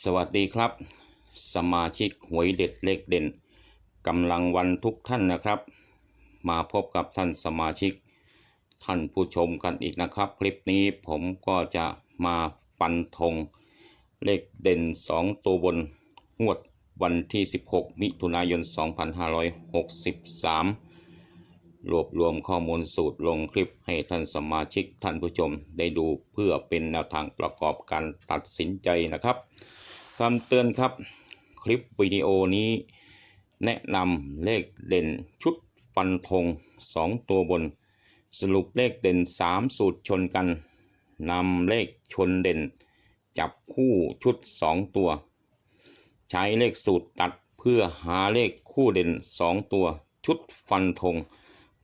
สวัสดีครับ สมาชิกหวยเด็ดเลขเด่นกำลังวันทุกท่านนะครับ มาพบกับท่านสมาชิก ท่านผู้ชมกันอีกนะครับ คลิปนี้ผมก็จะมาฟันธงเลขเด่น 2 ตัวบนงวดวันที่ 16 มิถุนายน 2563 รวบรวมข้อมูลสูตรลงคลิปให้ท่านสมาชิกท่านผู้ชมได้ดูเพื่อเป็นแนวทางประกอบการตัดสินใจนะครับ คำเตือนครับ คลิปวิดีโอนี้ แนะนำเลขเด่นชุดฟันธง2 ตัวบน สรุปเลขเด่น 3 สูตรชนกันนำเลขชนเด่น จับคู่ชุด 2 ตัว ใช้เลขสูตรตัดเพื่อหาเลขคู่เด่น 2 ตัว ชุดฟันธง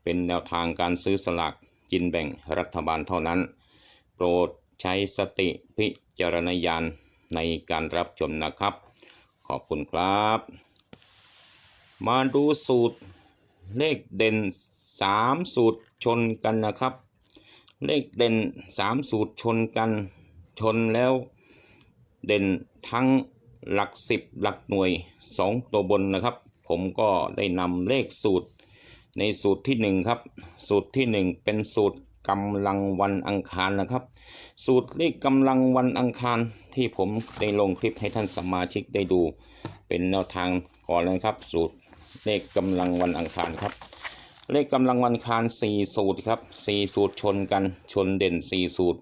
เป็นแนวทางการซื้อสลากกินแบ่งรัฐบาลเท่านั้น โปรดใช้สติพิจารณญาณ ในการรับชมนะครับ ขอบคุณครับ มาดูสูตรเลขเด่น 3 สูตรชนกันนะครับ เลขเด่น 3 สูตรชนกันชนแล้วเด่นทั้งหลัก 10 หลักหน่วย 2 ตัวบนนะครับ ผมก็ได้นำเลขสูตรในสูตรที่ 1 ครับ สูตรที่ 1 เป็นสูตร กำลังวันอังคารนะครับ สูตรเลขกำลังวันอังคารที่ผมได้ลงคลิปให้ท่านสมาชิกได้ดู เป็นแนวทางก่อนเลยครับ สูตรเลขกำลังวันอังคารครับ เลขกำลังวันอังคาร 4 สูตรครับ4สูตรชนกันชนเด่น 4 สูตร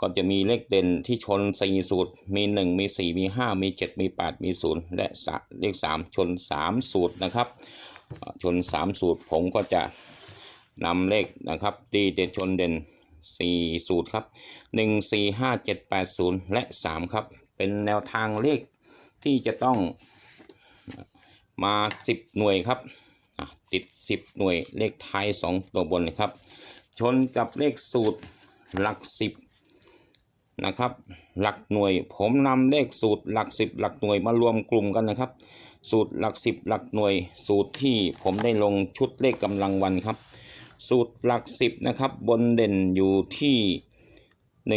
ก็จะมีเลขเด่นที่ชน 4 สูตร มี 1 มี 4 มี 5 มี 7 มี 8 มี 0 และเลข 3 ชน 3 สูตรนะครับ ชน 3 สูตรผมก็จะ นำเลขนะครับตีเด่นชนเด่น 4 สูตรครับ 1 4 5 7 8 0 และ 3 ครับ เป็นแนวทางเลขที่จะต้องมา 10 หน่วยครับติด 10 หน่วยเลขท้าย 2 ตัวบนครับ ชนกับเลขสูตรหลัก 10 นะครับ หลักหน่วย ผมนำเลขสูตรหลัก 10 หลักหน่วยมารวมกลุ่มกันนะครับ สูตรหลัก 10 หลักหน่วย สูตรที่ผมได้ลงชุดเลขกำลังวันครับ สูตรหลัก 10 นะครับ บนเด่นอยู่ที่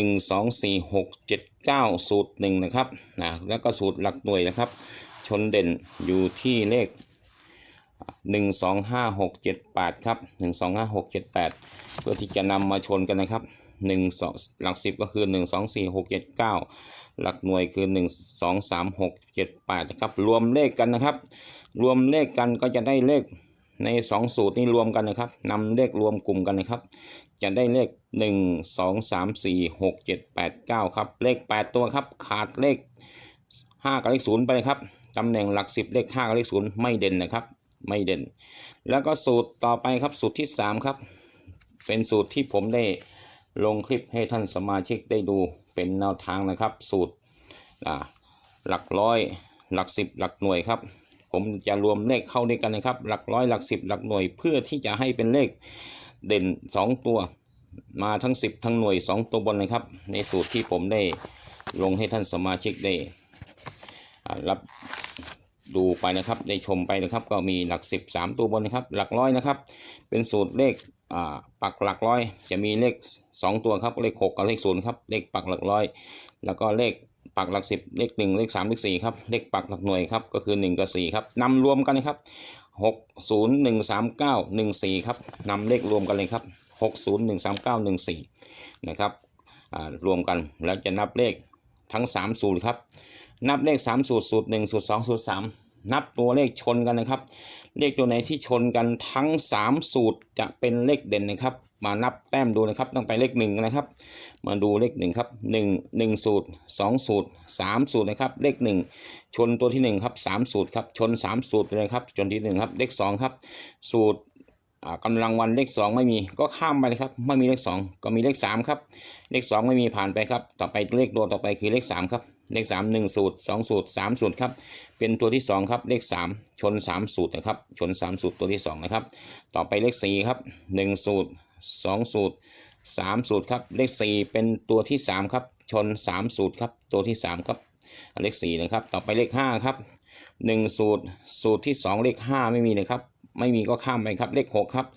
1 2 4 6 7 9 สูตร 1 นะครับนะแล้วก็สูตรหลักหน่วยนะครับ ชนเด่นอยู่ที่เลข 1 2 5 6 7 8 ครับ 1 2 5 6 7 8 เพื่อที่จะนำมาชนกันนะครับ1 2หลัก 10 ก็คือ 1 2 4 6 7 9 หลักหน่วยคือ 1 2 3 6 7 8 นะครับ รวมเลขกันนะครับ รวมเลขกันก็จะได้เลข ใน 2 สูตรนี้รวมกันนะครับนำเลขรวมกลุ่มกันนะครับ จะได้เลข 1 2 3 4 6 7 8 9 ครับ เลข 8 ตัวครับ ขาดเลข 5 กับเลข 0 ไปเลยครับตำแหน่งหลัก 10 เลข 5 กับเลข 0 ไม่เด่นนะครับ ไม่เด่น แล้วก็สูตรต่อไปครับสูตรที่ 3 ครับ เป็นสูตรที่ผมได้ลงคลิปให้ท่านสมาชิกได้ดูเป็นแนวทางนะครับ สูตรหลักร้อยหลัก 10 หลักหน่วยครับ ผมจะรวมเลขเข้าด้วยกันนะครับ หลักร้อยหลัก10หลักหน่วย เพื่อที่จะให้เป็นเลขเด่น 2 ตัว มาทั้ง 10 ทั้งหน่วย 2 ตัวบนนะครับ ในสูตรที่ผมได้ลงให้ท่านสมาชิกได้รับดูไปนะครับได้ชมไปนะครับ ก็มีหลัก 10 3 ตัวบนนะครับ หลักร้อยนะครับ เป็นสูตรเลขปักหลักร้อย จะมีเลข 2 ตัวครับเลข 6 กับเลข0ครับเลขปักหลักร้อย แล้วก็เลข ปักหลัก10เลข1เลข3เลข4ครับเลขปักหลักหน่วยครับก็คือ1กับ4ครับนำรวมกันนะครับ6 0 1 3 9 1 4ครับนำเลขรวมกันเลยครับ6 0 1 3 9 1 4นะครับรวมกันแล้วจะนับเลขทั้ง3สูตรครับนับเลข3สูตรสูตร1สูตร2สูตร3นับตัวเลขชนกันนะครับ เลขตัวไหนที่ชนกันทั้ง 3 สูตรจะเป็นเลขเด่นนะครับ มานับแต้มดูนะครับต้องไปเลข1นะครับ มาดูเลข1ครับ1 1สูตร2สูตร3สูตรนะครับเลข1ชนตัวที่1ครับ3สูตรครับชน3สูตรเลยครับชนที่1ครับเลข2ครับสูตรอ่ากำลังวันเลข 2 ไม่มีก็ข้ามไปเลยครับไม่มีเลข 2 ก็มีเลข 3 ครับ เลข 2 ไม่มีผ่านไปครับ ต่อไปเลขตัวต่อไปคือเลข 3 ครับ เลข 3 1 สูตร 2 สูตร 3 สูตรครับ เป็นตัวที่ 2 ครับ เลข 3 ชน 3 สูตรนะครับ ชน 3 สูตรตัวที่ 2 นะครับ ต่อไปเลข 4 ครับ 1 สูตร 2 สูตร 3 สูตรครับ เลข 4 เป็นตัวที่ 3 ครับ ชน 3 สูตรครับ ตัวที่ 3 ครับ เลข 4 นะครับ ต่อไปเลข 5 ครับ 1 สูตร สูตรที่ 2 เลข 5 ไม่มีนะครับ ไม่มีก็ข้ามไปครับ เลขหกครับ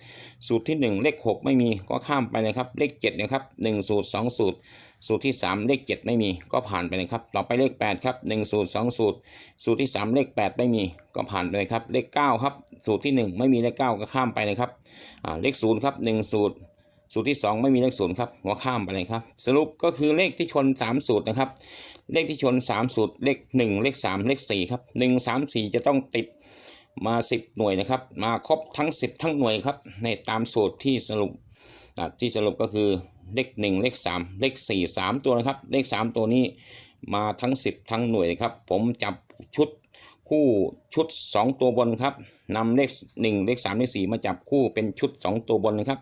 สูตรที่หนึ่งเลขหกไม่มีก็ข้ามไปนะครับ เลขเจ็ดนะครับหนึ่งสูตรสองสูตร สูตรที่ 3 เลข 7 ไม่มีก็ผ่านไปเลยครับ ต่อไปเลข 8 ครับ1สูตร2สูตร สูตรที่ 3 เลข 8 ไม่มีก็ผ่านไปเลยครับ เลข 9 ครับ สูตรที่ 1 ไม่มีเลข 9 ก็ข้ามไปเลยครับเลข 0 ครับ 1 สูตร สูตรที่ 2 ไม่มีเลข0ครับก็ข้ามไปเลยครับ สรุปก็คือเลขที่ชน 3 สูตรนะครับ เลขที่ชน 3 สูตร เลข 1 เลข 3 เลข4ครับ1 3 4 จะต้องติดมา 10 หน่วยนะครับ มาครบทั้ง 10 ทั้งหน่วยครับในตามสูตรที่สรุปที่สรุปก็คือ เลข1เลข3เลข4 3ตัวนะครับ เลข3ตัวนี้มาทั้ง10ทั้งหน่วยครับ ผมจับชุดคู่ชุด 2 ตัวบนครับนำเลข 1 เลข 3 เลข 4 มาจับคู่เป็นชุด 2 ตัวบนนะครับ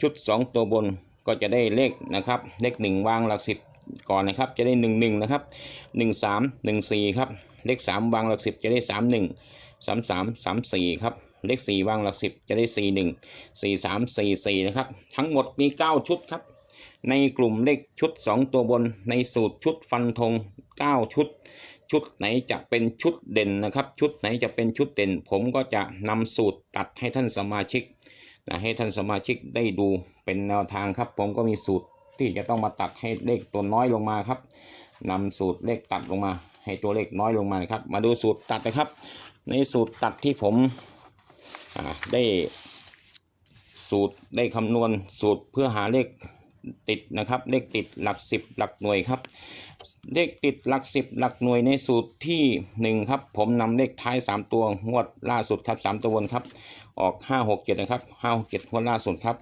ชุด 2 ตัวบนก็จะได้เลขนะครับ เลข 1 วางหลัก10ก่อนนะครับ จะได้ 1 1 นะครับ 1 3 1 4 ครับ เลข 3 วางหลัก10จะได้ 3 1 3 3 3 4 ครับ เลข 4 วางหลัก10จะได้ 4 1 4 3 4 4 นะครับ ทั้งหมดมี 9 ชุดครับ ในกลุ่มเลขชุด 2 ตัวบนในสูตรชุดฟันธง 9 ชุด ชุดไหนจะเป็นชุดเด่นนะครับ ชุดไหนจะเป็นชุดเด่น ผมก็จะนำสูตรตัดให้ท่านสมาชิกนะให้ท่านสมาชิกได้ดูเป็นแนวทางครับ ผมก็มีสูตรที่จะต้องมาตัดให้เลขตัวน้อยลงมาครับนำสูตรเลขตัดลงมา ให้ตัวเลขน้อยลงมาครับ มาดูสูตรตัดนะครับ ในสูตรตัดที่ผมได้สูตรได้คำนวณสูตรเพื่อหาเลข ติดนะครับ เลขติดหลักสิบหลักหน่วยครับ เลขติดหลักสิบหลักหน่วยในสูตรที่หนึ่งครับ ผมนำเลขท้าย 3 ตัวงวดล่าสุดครับ 3 ตัวบนครับ ออก 5 6 7 นะครับ 5 6 7งวดล่าสุดครับ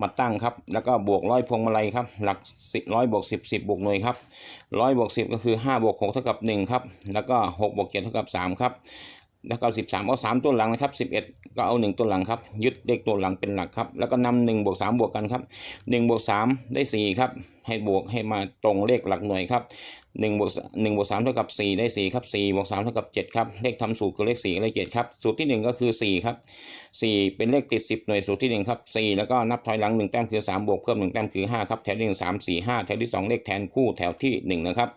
มาตั้งครับ แล้วก็บวกร้อยพวงมาลัยครับ หลักสิบร้อยบวกสิบสิบบวกหน่วยครับร้อยบวกสิบก็คือ5บวก6เท่ากับ1ครับ แล้วก็6บวก7เท่ากับ3ครับ แล้วก็สิบสามเอาสามตัวหลังนะครับสิบเอ็ดก็เอาหนึ่งตัวหลังครับ ยึดเลขตัวหลังเป็นหลักครับ แล้วก็นำหนึ่งบวกสามบวกกันครับหนึ่งบวกสามได้สี่ครับ ให้บวกให้มาตรงเลขหลักหน่วยครับหนึ่งบวกหนึ่งบวกสามเท่ากับสี่ได้สี่ครับสี่บวกสามเท่ากับเจ็ดครับ เลขทำสูตรคือเลขสี่เลขเจ็ดครับ สูตรที่หนึ่งก็คือสี่ครับสี่เป็นเลขติดสิบหน่วยสูตรที่หนึ่งครับสี่แล้วก็นับถอยหลังหนึ่งแต้มคือสามบวกเพิ่มหนึ่งแต้มคือห้าครับ แถวที่หนึ่งสามสี่ห้าแถวที่สองเลขแทนคู่แถวที่หนึ่งนะครับ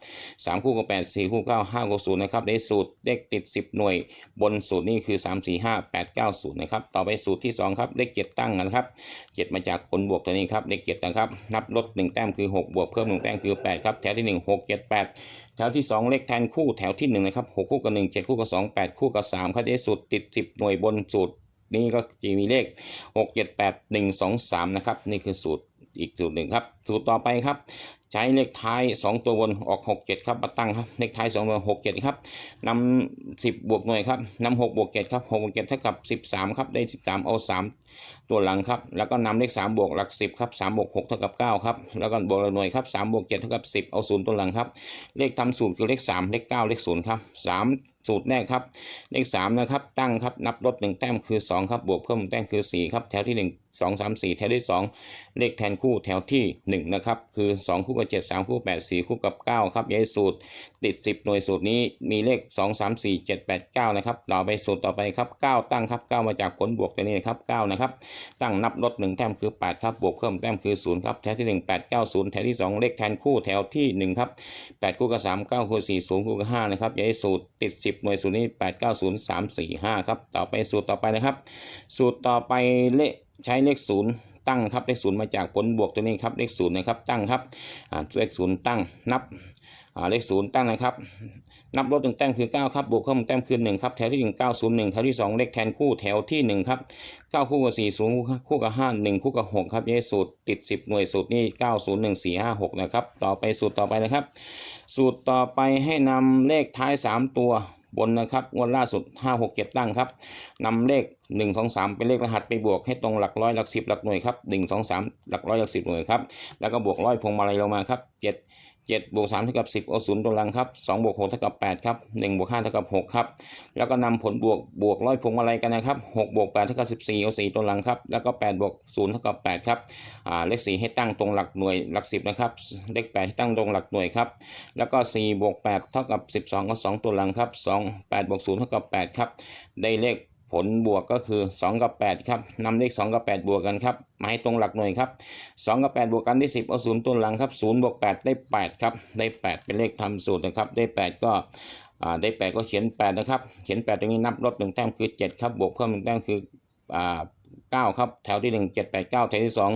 สามคู่กับแปดสี่คู่เก้าห้ากับศูนะครับในสูตรเลขติดสิบหน่วย บนสูตรนี้คือ 3 4 5 8 9 0 นะครับ ต่อไปสูตรที่ 2 ครับ เลขเจ็ดตั้งนะครับเจ็ดมาจากผลบวกตัวนี้ครับเลขเจ็ดนะครับ นับลด 1 แต้มคือ 6 บวกเพิ่ม 1 แต้มคือ 8 ครับ แถวที่ 1 6 7 8 แถวที่ 2 เลขแทนคู่แถวที่1นะครับ6คู่กับ1 7 คู่กับ 2 8 คู่กับ3ครับได้สูตรติด 10 หน่วยบนสูตร นี้ก็จะมีเลข 6 7 8 1 2 3 นะครับ นี่คือสูตรอีกสูตรหนึ่งครับ สูตรต่อไปครับ ใช้เลขท้าย 2 ตัวบนออก 6 7 ครับมาตั้งครับ เลขท้าย2ตัว6 7 ครับนำ10 บวกหน่วยครับนำ6บวก7ครับ6บวก7เท่ากับ 13 ครับ ได้ 13 เอา 3 ตัวหลังครับ แล้วก็นำเลข 3 บวกหลัก 10 ครับ3บวก6เท่ากับ 9 ครับ แล้วก็บวกหลักหน่วยครับ3บวก7เท่ากับ 10 เอา 0 ตัวหลังครับ เลขทำสูตรคือเลข 3 เลข 9 เลข 0 ครับ 3 สูตรแรกครับเลข3นะครับตั้งครับนับลด1แต้มคือ2ครับบวกเพิ่มแต้มคือ4ครับแถวที่1 2 3 4แถวที่2เลขแทนคู่แถวที่1นะครับคือ2คู่กับ7 3คู่8 4คู่กับ9ครับย้ายสูตรติด10หน่วยสูตรนี้มีเลข2 3 4 7 8 9นะครับต่อไปสูตรต่อไปครับ9ตั้งครับ9มาจากผลบวกตัวนี้ครับ9นะครับตั้งนับลด1แต้มคือ8ครับบวกเพิ่มแต้มคือ0ครับแถวที่1 8 9 0แถวที่2เลขแทนคู่แถวที่1ครับ8คู่กับ3 9คู่4 0คู่กับ5นะครับย้ายสูตรติด10 หน่วยสูตรนี้ 8 9 0 3 4 5 ครับ ต่อไปสูตรต่อไปนะครับ สูตรต่อไปเลขใช้เลข 0 ตั้งครับ เลข 0 มาจากผลบวกตัวนี้ครับ เลข 0 นะครับ ตั้งครับเลข 0 ตั้ง นับเลข 0 ตั้งนะครับนับลดหนึ่งแต้มคือ 9 ครับบวกเพิ่มแต้มคือ1ครับแถวที่ 1 901แถวที่ 2 เลขแทนคู่แถวที่ 1 ครับ 9 คู่กับ 4 0 คู่กับ 5 1 คู่กับ 6 ครับยสูตรติด 10 หน่วยสูตรนี้901 4 5 6 นะครับ ต่อไปสูตรต่อไปนะครับ สูตรต่อไปให้นำเลขท้าย 3 ตัว บนนะครับงวดล่าสุด 5 6 7 ตั้งครับนำเลข 1 2 3 เป็นเลขรหัสไปบวกให้ตรงหลักร้อยหลักสิบหลักหน่วยครับ1 2 3 หลักร้อยหลักสิบหน่วยครับแล้วก็บวกร้อยพวงมาลัยลงมาครับ 7 7บวก3เท่ากับ 10 เอาศูนย์ตัวหลังครับ2บวก6เท่ากับ8ครับ1บวก5เท่ากับ6ครับ แล้วก็นำผลบวกบวกร้อยพวงมาลัยกันนะครับ6บวก8เท่ากับ14 เอา4ตัวหลังครับ แล้วก็8บวก0เท่ากับ8ครับ อ่า เลข4ให้ตั้งตรงหลักหน่วยหลัก 10 นะครับ เลข8ให้ตั้งตรงหลักหน่วยครับ แล้วก็4บวก8เท่ากับ 12ก็2ตัวหลังครับ2 8บวก0เท่ากับ8ครับ ได้เลข ผลบวกก็คือ 2 กับ 8 ครับนำเลข 2 กับ 8 บวกกันครับมาให้ตรงหลักหน่วยครับ 2 กับ 8 บวกกันได้ 10 เอา 0 ตัวหลังครับ0บวก 8 ได้ 8 ครับ ได้ 8 เป็นเลขทำสูตรนะครับ ได้ 8 ก็ได้ 8 ก็เขียน 8 นะครับ เขียน 8 ตรงนี้นับลด1แต้มคือ 7 ครับ บวกเพิ่ม1แต้มคือ อ่าเก้าครับแถวที่หนึ่งเจ็ดแปดเก้าแถวที่สอง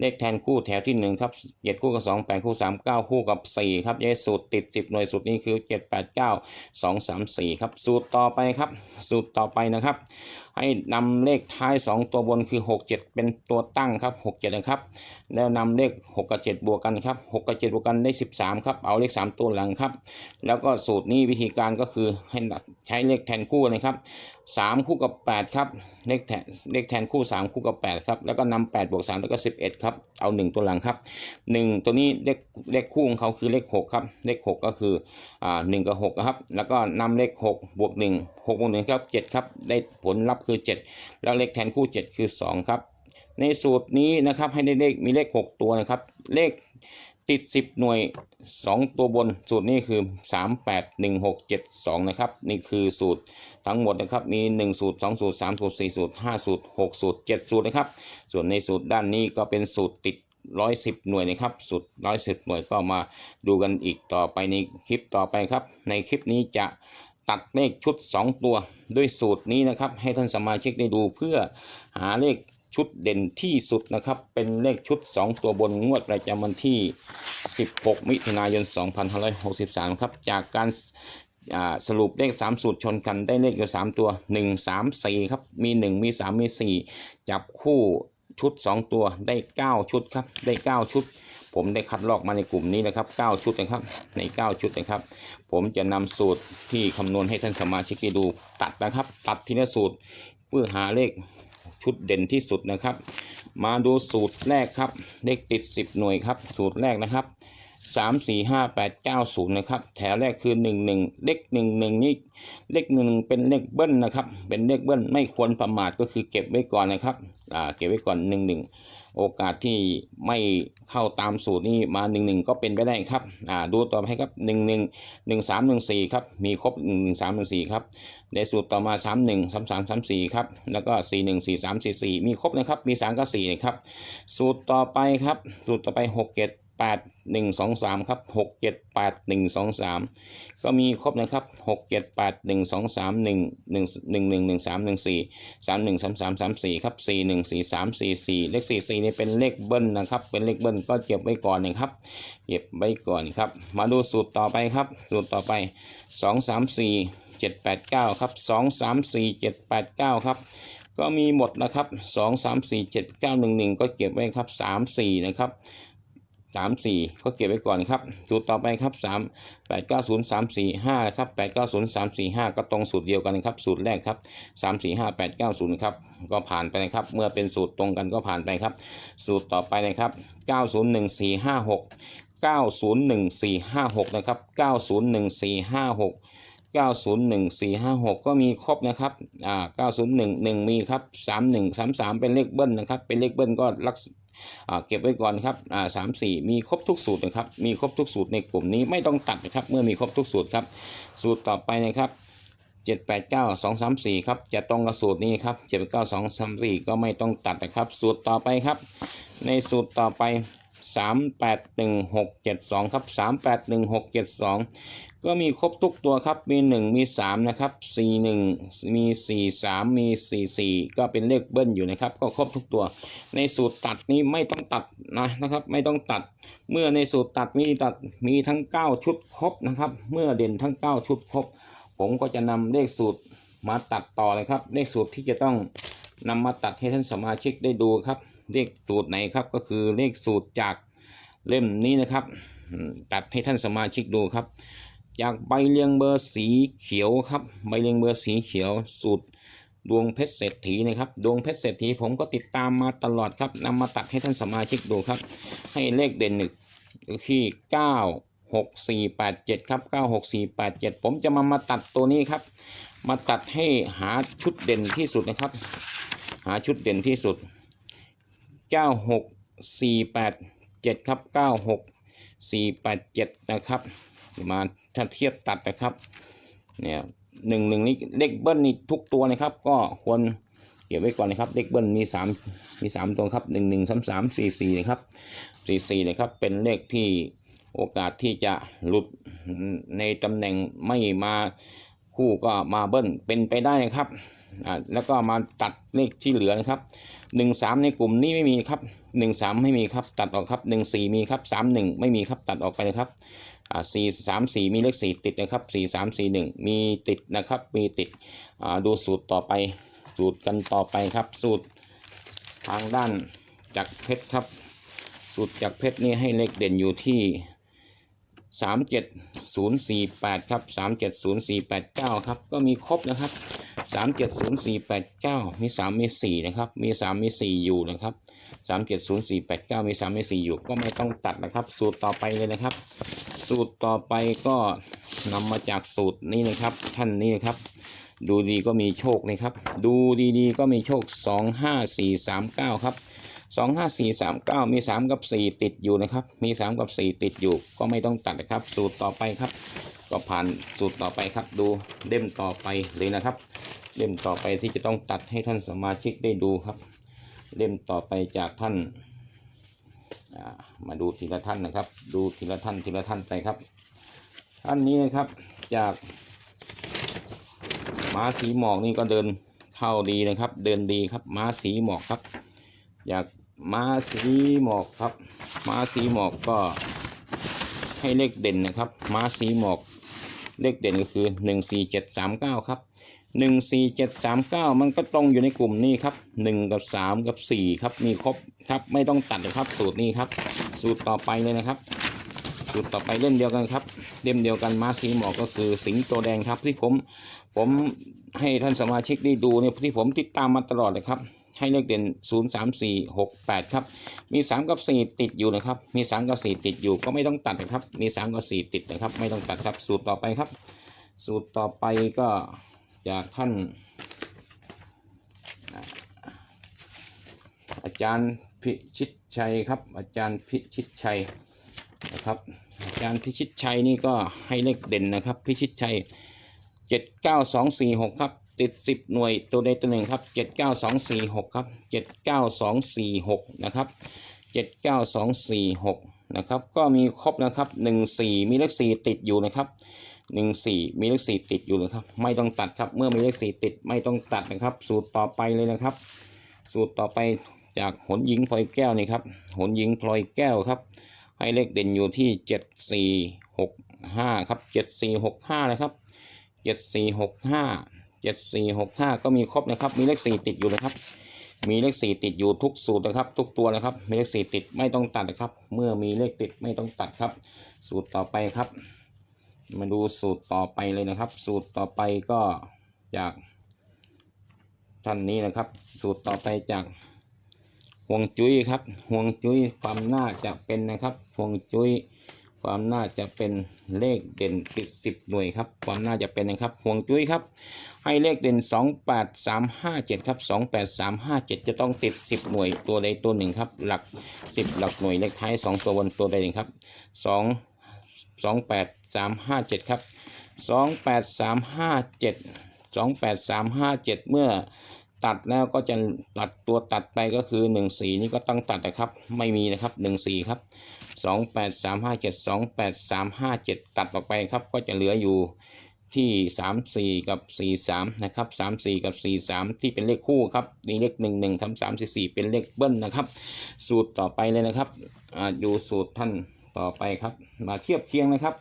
เลขแทนคู่แถวที่หนึ่งครับเจ็ดคู่กับสองแปดคู่สามเก้าคู่กับสี่ครับยายสูตรติดสิบหน่วยสูตรนี้คือเจ็ดแปดเก้าสองสามสี่ครับ สูตรต่อไปครับ สูตรต่อไปนะครับ ให้นำเลขท้าย 2 ตัวบนคือ 6 7 เป็นตัวตั้งครับ 6 7 นะครับ แล้วนำเลข 6 กับ 7 บวกกันครับ 6 กับ 7 บวกกันได้ 13 ครับ เอาเลข 3 ตัวหลังครับ แล้วก็สูตรนี้วิธีการก็คือให้ใช้เลขแทนคู่นะครับ 3คู่กับ8ครับเลขแทนเลขแทนคู่3คู่กับ8ครับแล้วก็นำ8บวก3แล้วก็11ครับเอา1ตัวหลังครับ1ตัวนี้เลขเลขคู่ของเขาคือเลข6ครับเลข6ก็คืออ่า1กับ6ครับแล้วก็นำเลข6บวก1 6บวก1ครับ7ครับได้ผลลัพธ์คือ7แล้วเลขแทนคู่7คือ2ครับในสูตรนี้นะครับให้ได้เลขมีเลข 6 ตัวนะครับ เลข ติด 10 หน่วย 2 ตัวบนสูตรนี้คือ 3 8 1 6 7 2 นะครับ นี่คือสูตรทั้งหมดนะครับ มี 1 สูตร 2 สูตร 3 สูตร 4 สูตร 5 สูตร 6 สูตร 7 สูตรนะครับ ส่วนในสูตรด้านนี้ก็เป็นสูตรติด 110 หน่วยนะครับ สูตร 110 หน่วยก็มาดูกันอีกต่อไปในคลิปต่อไปครับ ในคลิปนี้จะตัดเลขชุด 2 ตัวด้วยสูตรนี้นะครับ ให้ท่านสมาชิกได้ดูเพื่อหาเลข ชุดเด่นที่สุดนะครับ เป็นเลขชุด 2 ตัวบนงวดประจำวันที่ 16 มิถุนายน 2563 ครับ จากการสรุปเลข3สูตรชนกันได้เลขอยู่3 ตัว 1 3 4 ครับ มี 1 มี 3 มี 4 จับคู่ชุด 2 ตัวได้ 9 ชุดครับ ได้ 9 ชุด ผมได้คัดลอกมาในกลุ่มนี้นะครับ 9 ชุดนะครับ ใน 9 ชุดนะครับ ผมจะนำสูตรที่คำนวณให้ท่านสมาชิกได้ดูตัดนะครับ ตัดทีละสูตรเพื่อหาเลข ชุดเด่นที่สุดนะครับ มาดูสูตรแรกครับเลขติด 10 หน่วยครับ สูตรแรกนะครับ 3 4 5 8 9 0นะครับแถวแรกคือ 1 1 เลข1 1นี่เลข1เป็นเลขเบิ้ลนะครับ เป็นเลขเบิ้ลไม่ควรประมาทก็คือเก็บไว้ก่อนนะครับอ่าเก็บไว้ก่อน 1 1 โอกาสที่ไม่เข้าตามสูตรนี้มา 1 1 ก็เป็นไปได้ครับอ่าดูต่อไปครับ 1 1 1 3 1 4ครับมีครบ 1 1 3 1 4ครับในสูตรต่อมา 3 1 3 3 3 4ครับแล้วก็ 4 1 4 3 4 4 มีครบนะครับมี3กับ4นะครับสูตรต่อไปครับสูตรต่อไป 6 7 8 1 2 3 ครับ 6 7 8 1 2 3 ก็มีครบนะครับ 6 7 8 1 2 3 1 1 1 1 1 3 1 4 3 1 3 3 3 4 ครับ 4 1 4 3 4 4 เลข 4 4 นี่เป็นเลขเบิ้ลนะครับ เป็นเลขเบิ้ลก็เก็บไว้ก่อนนะครับ เก็บไว้ก่อนครับ มาดูสูตรต่อไปครับ สูตรต่อไป 2 3 4 7 8 9 ครับ 2 3 4 7 8 9 ครับก็มีหมดนะครับ 2 3 4 7 9 1 1 ก็เก็บไว้ครับ 3 4 นะครับ สามสี่ก็เก็บไว้ก่อนครับ สูตรต่อไปครับสามแปดเก้าศูนย์สามสี่ห้าครับแปดเก้าศูนย์สามสี่ห้าก็ตรงสูตรเดียวกันครับ สูตรแรกครับสามสี่ห้าแปดเก้าศูนย์ครับ ก็ผ่านไปนะครับ เมื่อเป็นสูตรตรงกันก็ผ่านไปครับ สูตรต่อไปนะครับเก้าศูนย์หนึ่งสี่ห้าหกเก้าศูนย์หนึ่งสี่ห้าหกนะครับเก้าศูนย์หนึ่งสี่ห้าหก901456 ก็มีครบนะครับ อ่า 9011 มีครับ 31 33 เป็นเลขเบิ้ลนะครับ เป็นเลขเบิ้ลก็รัก เก็บไว้ก่อนครับสามสี่มีครบทุกสูตรนะครับ มีครบทุกสูตรในกลุ่มนี้ไม่ต้องตัดนะครับ เมื่อมีครบทุกสูตรครับ สูตรต่อไปนะครับ789 234ครับจะตรงกับสูตรนี้ครับ789 234ก็ไม่ต้องตัดนะครับ สูตรต่อไปครับ ในสูตรต่อไป 381672 ครับ 381672 ก็มีครบทุกตัวครับ มี 1 มี 3 นะครับ 41 มี 43 มี 44 ก็เป็นเลขเบิ้ลอยู่นะครับ ก็ครบทุกตัว ในสูตรตัดนี้ไม่ต้องตัดนะนะครับ ไม่ต้องตัด เมื่อในสูตรตัดมีตัดมีทั้ง 9 ชุดครบนะครับ เมื่อเด่นทั้ง 9 ชุดครบ ผมก็จะนำเลขสูตรมาตัดต่อเลยครับ เลขสูตรที่จะต้องนำมาตัดให้ท่านสมาชิกได้ดูครับ เลขสูตรไหนครับก็คือเลขสูตรจากเล่มนี้นะครับ ตัดให้ท่านสมาชิกดูครับ จากใบเรียงเบอร์สีเขียวครับ ใบเรียงเบอร์สีเขียวสูตรดวงเพชรเศรษฐีนะครับดวงเพชรเศรษฐีผมก็ติดตามมาตลอดครับนำมาตัดให้ท่านสมาชิกดูครับ ให้เลขเด่นหนึ่งที่เก้าหกสี่แปดเจ็ดครับเก้าหกสี่แปดเจ็ดผมจะมามาตัดตัวนี้ครับ มาตัดให้หาชุดเด่นที่สุดนะครับ หาชุดเด่นที่สุด เก้าหกสี่แปดเจ็ดครับเก้าหกสี่แปดเจ็ดนะครับมาถ้าเทียบตัดนะครับเนี่ยหนึ่งหนึ่งนี่เลขเบิ้ลนี่ทุกตัวนะครับ ก็ควรเก็บไว้ก่อนนะครับเลขเบิ้ลมีสามมีสามตัวครับหนึ่งหนึ่งสามสามสี่สี่นะครับสี่สี่นะครับเป็นเลขที่โอกาสที่จะหลุดในตำแหน่งไม่มาคู่ก็มาเบิ้ลเป็นไปได้ครับ อ่าแล้วก็มาตัดเลขที่เหลือนะครับหนึ่งสามในกลุ่มนี้ไม่มีครับหนึ่งสามไม่มีครับตัดออกครับหนึ่งสี่มีครับสามหนึ่งไม่มีครับตัดออกไปนะครับอ่าสี่สามสี่มีเลขสี่ติดนะครับสี่สามสี่หนึ่งมีติดนะครับมีติดอ่าดูสูตรต่อไปสูตรกันต่อไปครับ สูตรทางด้านจากเพชรครับ สูตรจากเพชรนี่ให้เลขเด่นอยู่ที่สามเจ็ดศูนย์สี่แปดครับสามเจ็ดศูนย์สี่แปดเก้าครับ ก็มีครบนะครับ สามเจ็ดศูนย์สี่แปดเก้ามีสามมีสี่นะครับ มีสามมีสี่อยู่นะครับสามเจ็ดศูนย์สี่แปดเก้ามีสามมีสี่อยู่ก็ไม่ต้องตัดนะครับ สูตรต่อไปเลยนะครับ สูตรต่อไปก็นำมาจากสูตรนี้นะครับ ท่านนี้นะครับ ดูดีก็มีโชคนะครับ ดูดีๆ ก็มีโชคสองห้าสี่สามเก้าครับสองห้าสี่สามเก้ามีสามกับสี่ติดอยู่นะครับ มีสามกับสี่ติดอยู่ ก็ไม่ต้องตัดนะครับ สูตรต่อไปครับ ก็ผ่านสูตรต่อไปครับ ดูเล่มต่อไปเลยนะครับ เล่มต่อไปที่จะต้องตัดให้ท่านสมาชิกได้ดูครับ เล่มต่อไปจากท่านามาดูทีละท่านนะครับ ดูทีละท่านทีละท่านไปครับ ท่านนี้นะครับจากม้าสีหมอกนี่ก็เดินเข้าดีนะครับ เดินดีครับม้าสีหมอกครับ อยากม้าสีหมอกครับ ม้าสีหมอกก็ให้เลขเด่นนะครับ ม้าสีหมอกเลขเด่นก็คือหนึ่งสี่เจ็ดสามเก้าครับ หนึ่งสี่เจ็ดสามเก้ามันก็ตรงอยู่ในกลุ่มนี้ครับหนึ่งกับสามกับสี่ครับมีครบครับไม่ต้องตัดนะครับสูตรนี้ครับ สูตรต่อไปเลยนะครับสูตรต่อไปเล่มเดียวกันครับเล่มเดียวกันมาสีหมอกก็คือสิงโตแดงครับที่ผมผมให้ท่านสมาชิกได้ดูเนี่ยที่ผมติดตามมาตลอดเลยครับให้เลขเด่น 0 3 4 6 8 ครับ มี 3 กับ 4 ติดอยู่นะครับ มี 3 กับ 4 ติดอยู่ก็ไม่ต้องตัดนะครับ มี 3 กับ 4 ติดนะครับ ไม่ต้องตัดครับ สูตรต่อไปครับ สูตรต่อไปก็ จากท่านอาอาจารย์พิชิตชัยครับ อาจารย์พิชิตชัยนะครับอาจารย์พิชิตชัยนี่ก็ให้เลขเด่นนะครับ พิชิตชัยเจ็ดเก้าสองสี่หกครับ ติดสิบหน่วยตัวใดตัวหนึ่งครับเจ็ดเก้าสองสี่หกครับเจ็ดเก้าสองสี่หกนะครับเจ็ดเก้าสองสี่หกนะครับ ก็มีครบนะครับหนึ่งสี่มีเลขสี่ติดอยู่นะครับ หนึ่งสี่มีเลขสี่ติดอยู่นะครับ ไม่ต้องตัดครับ เมื่อมีเลขสี่ติดไม่ต้องตัดนะครับ สูตรต่อไปเลยนะครับ สูตรต่อไปจากหนหญิงพลอยแก้วนี่ครับหนหญิงพลอยแก้วครับ ให้เลขเด่นอยู่ที่เจ็ดสี่หกห้าครับเจ็ดสี่หกห้านะครับเจ็ดสี่หกห้าเจ็ดสี่หกห้าก็มีครบนะครับ มีเลขสี่ติดอยู่นะครับ มีเลขสี่ติดอยู่ทุกสูตรนะครับ ทุกตัวนะครับ มีเลขสี่ติดไม่ต้องตัดนะครับ เมื่อมีเลขติดไม่ต้องตัดครับ สูตรต่อไปครับ มาดูสูตรต่อไปเลยนะครับ สูตรต่อไปก็จากท่านนี้นะครับ สูตรต่อไปจากห่วงจุ้ยครับห่วงจุ้ยความน่าจะเป็นนะครับห่วงจุ้ยความน่าจะเป็นเลขเด่นติดสิบหน่วยครับความน่าจะเป็นนะครับห่วงจุ้ยครับ ให้เลขเด่นสองแปดสามห้าเจ็ดครับสองแปดสามห้าเจ็ดจะต้องติดสิบหน่วยตัวใดตัวหนึ่งครับหลักสิบหลักหน่วยเลขท้ายสองตัวบนตัวใดหนึ่งครับส องสองแปดสามห้าเจ็ดครับสองแปดสามห้าเจ็ดสองแปดสามห้าเจ็ดเมื่อตัดแล้วก็จะตัดตัวตัดไปก็คือ1นสีนี่ก็ต้องตัดนะครับ ไม่มีนะครับ1นสีครับ 2 8 3 5 7 2 8 3 5 7 ตัดออกไปครับ ก็จะเหลืออยู่ที่ 3 4 กับ 4 3 นะครับ 3 4 กับ 4 3 ที่เป็นเลขคู่ครับนี่เลข 1 1ทำ3 4 4 เป็นเลขเบิ้ลนะครับ สูตรต่อไปเลยนะครับอ่าดูสูตรท่าน ต่อไปครับ มาเทียบเคียงนะครับ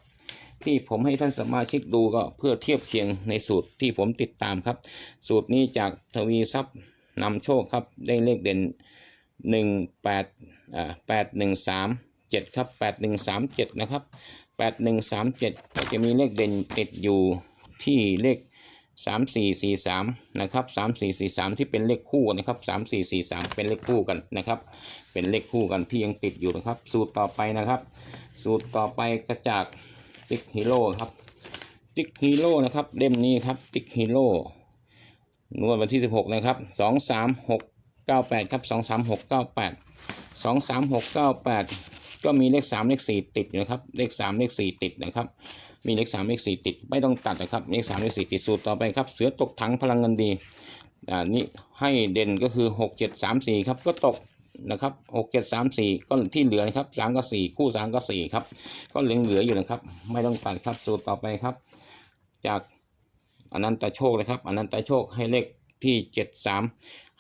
ที่ผมให้ท่านสมาชิกดูก็เพื่อเทียบเคียงในสูตรที่ผมติดตามครับ สูตรนี้จากทวีทรัพย์นำโชคครับ ได้เลขเด่นหนึ่งแปดอ่าแปดหนึ่งสามเจ็ดครับแปดหนึ่งสามเจ็ดนะครับแปดหนึ่งสามเจ็ดก็จะมีเลขเด่นติดอยู่ที่เลข สามสี่สี่สามนะครับสามสี่สี่สามที่เป็นเลขคู่นะครับสามสี่สี่สามเป็นเลขคู่กันนะครับ เป็นเลขคู่กันที่ยังติดอยู่นะครับ สูตรต่อไปนะครับ สูตรต่อไปก็จากติ๊กฮีโร่ครับติ๊กฮีโร่นะครับเล่มนี้ครับติ๊กฮีโร่นวดวันที่ 16 นะครับ2 3 6 9 8ครับ2 3 6 9 8 2 3 6 9 8 ก็มีเลข 3 เลข 4 ติดอยู่นะครับ เลข 3 เลข 4 ติดนะครับ มีเลข3เลข4ติดไม่ต้องตัดนะครับเลข3เลข4ติดสูตรต่อไปครับเสือตกถังพลังเงินดีอ่านี่ให้เด่นก็คือ6 7 3 4ครับก็ตกนะครับ6 7 3 4ก็ที่เหลือนะครับ3กับ4คู่3กับ4ครับก็เหลือเหลืออยู่นะครับ ไม่ต้องตัดครับสูตรต่อไปครับ จากอนันตโชคนะครับอนันตโชคให้เลขที่เจ็ดสาม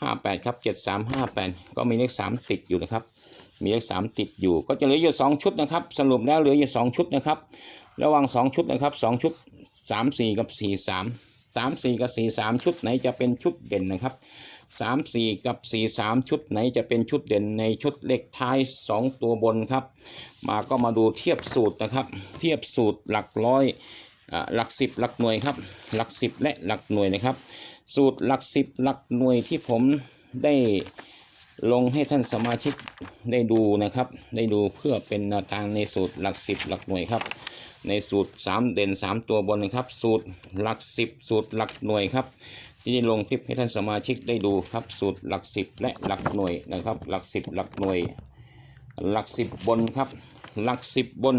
ห้าแปดครับเจ็ดสามห้าแปดก็มีเลขสามติดอยู่นะครับมีเลขสามติดอยู่ ก็จะเหลืออยู่สองชุดนะครับ สรุปแล้วเหลืออยู่สองชุดนะครับ ระหว่างสองชุดนะครับสองชุดสามสี่กับสี่สามสามสี่กับสี่สามชุดไหนจะเป็นชุดเด่นนะครับสามสี่กับสี่สามชุดไหนจะเป็นชุดเด่นในชุดเลขท้ายสองตัวบนครับ มาก็มาดูเทียบสูตรนะครับ เทียบสูตรหลักร้อยอ่าหลักสิบหลักหน่วยครับ หลักสิบและหลักหน่วยนะครับ สูตรหลักสิบหลักหน่วยที่ผมได้ลงให้ท่านสมาชิกได้ดูนะครับ ได้ดูเพื่อเป็นแนวทางในสูตรหลักสิบหลักหน่วยครับ ในสูตร 3 เด่น 3 ตัวบนนะครับ สูตรหลัก 10 สูตรหลักหน่วยครับที่ได้ลงคลิปให้ท่านสมาชิกได้ดูครับ สูตรหลัก 10 และหลักหน่วยนะครับ หลัก 10 หลักหน่วย หลัก 10 บนครับ หลัก 10 บน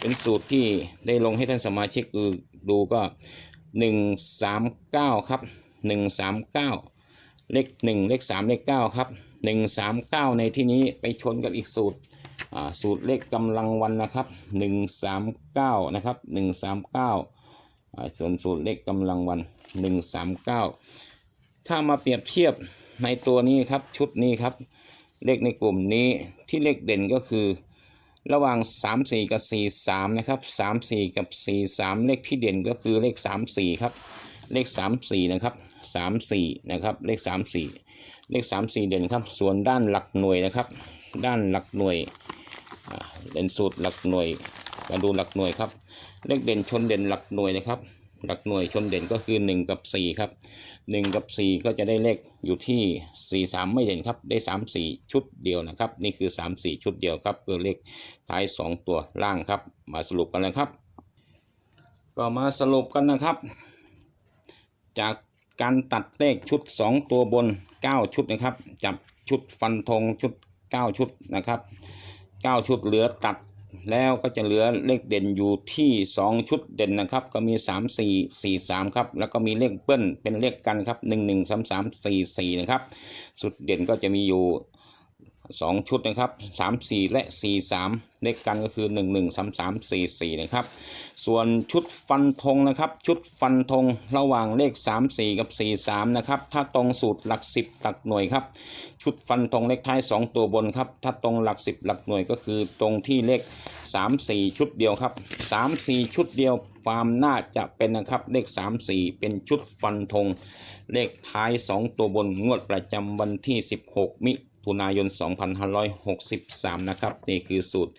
เป็นสูตรที่ได้ลงให้ท่านสมาชิกดูดูก็ 139 ครับ 139เลข1เลข3เลข9ครับ139 ในที่นี้ไปชนกับอีกสูตร สูตรเลขกำลังวันนะครับ 139 นะครับ 139อ่าส่วนสูตรเลขกำลังวัน 139 ถ้ามาเปรียบเทียบในตัวนี้ครับชุดนี้ครับ เลขในกลุ่มนี้ที่เลขเด่นก็คือระหว่าง 3 4 กับ 4 3 นะครับ 3 4 กับ 4 3 เลขที่เด่นก็คือเลข 3 4 ครับ เลข 3 4 นะครับ 3 4 นะครับ เลข 3 4 เลข 3 4 เด่นครับ ส่วนด้านหลักหน่วยนะครับ ด้านหลักหน่วย เด่นสูตรหลักหน่วยมาดูหลักหน่วยครับ เลขเด่นชนเด่นหลักหน่วยนะครับ หลักหน่วยชนเด่นก็คือ 1 กับ 4 ครับ 1 กับ 4 ก็จะได้เลขอยู่ที่ 4 3 ไม่เด่นครับ ได้ 3 4 ชุดเดียวนะครับ นี่คือ 3 4 ชุดเดียวครับคือเลขท้าย 2 ตัวล่างครับ มาสรุปกันเลยครับ ก็มาสรุปกันนะครับ จากการตัดเลขชุด 2 ตัวบน 9 ชุดนะครับ จับชุดฟันธงชุด 9 ชุดนะครับ 9ชุดเหลือตัดแล้วก็จะเหลือเลขเด่นอยู่ที่ 2 ชุดเด่นนะครับ ก็มี 3 4 4 3 ครับ แล้วก็มีเลขเบิ้ลเป็นเลขกันครับ 1 1 3 3 4 4 นะครับ สุดเด่นก็จะมีอยู่ 2 ชุดนะครับ 3 4 และ 4 3 เลขกันก็คือ 1 1 3 3 4 4 นะครับ ส่วนชุดฟันธงนะครับ ชุดฟันธงระหว่างเลข 3 4 กับ 4 3 นะครับ ถ้าตรงสูตรหลัก 10 หลักหน่วยครับ ชุดฟันธงเลขท้าย 2 ตัวบนครับ ถ้าตรงหลัก 10 หลักหน่วยก็คือตรงที่เลข 3 4 ชุดเดียวครับ 3 4 ชุดเดียวความน่าจะเป็นนะครับเลข 3 4 เป็นชุดฟันธง เลขท้าย 2 ตัวบนงวดประจำวันที่ 16 มิ ถุนายน 2563 นะครับ นี่คือสูตร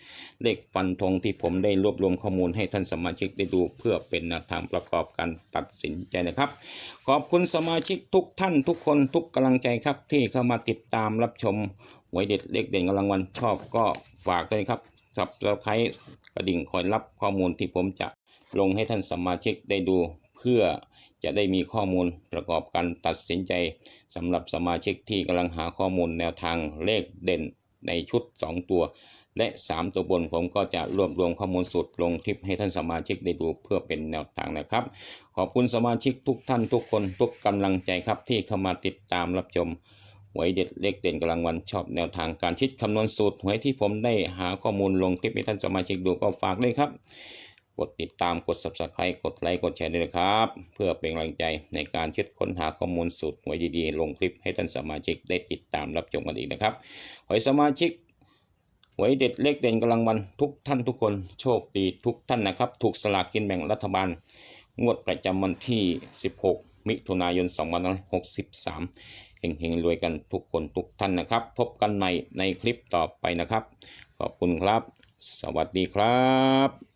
เลขฟันธงที่ผมได้รวบรวมข้อมูลให้ท่านสมาชิกได้ดูเพื่อเป็นแนวทางประกอบการตัดสินใจนะครับ ขอบคุณสมาชิกทุกท่านทุกคนทุกกำลังใจครับ ที่เข้ามาติดตามรับชมหวยเด็ดเลขเด่นกำลังวันชอบก็ฝากด้วยครับสับสไครกระดิ่งคอยรับข้อมูลที่ผมจะลงให้ท่านสมาชิกได้ดูเพื่อ จะได้มีข้อมูลประกอบการตัดสินใจสำหรับสมาชิกที่กำลังหาข้อมูลแนวทางเลขเด่นในชุด 2 ตัว และ 3 ตัวบนผมก็จะรวบรวมข้อมูลสุดลงคลิปให้ท่านสมาชิกได้ดูเพื่อเป็นแนวทางนะครับ ขอบคุณสมาชิกทุกท่านทุกคนทุกกำลังใจครับ ที่เข้ามาติดตามรับชมหวยเด็ดเลขเด่นกำลังวันชอบแนวทางการคิดคำนวณสูตรหวยที่ผมได้หาข้อมูลลงคลิปให้ท่านสมาชิกดูก็ฝากด้วยครับ กดติดตามกด subscribe กดไลค์กดแชร์ด้วยนะครับ เพื่อเป็นกำลังใจในการคิดค้นหาข้อมูลสูตรหวยดีๆ ลงคลิปให้ท่านสมาชิกได้ติดตามรับชมกันอีกนะครับหวยสมาชิกหวยเด็ดเลขเด่นกำลังวันทุกท่านทุกคนโชคดีทุกท่านนะครับ ถูกสลากกินแบ่งรัฐบาล งวดประจำวันที่ 16 มิถุนายน 2563เฮงๆรวยกันทุกคนทุกท่านนะครับ พบกันใหม่ในคลิปต่อไปนะครับ ขอบคุณครับ สวัสดีครับ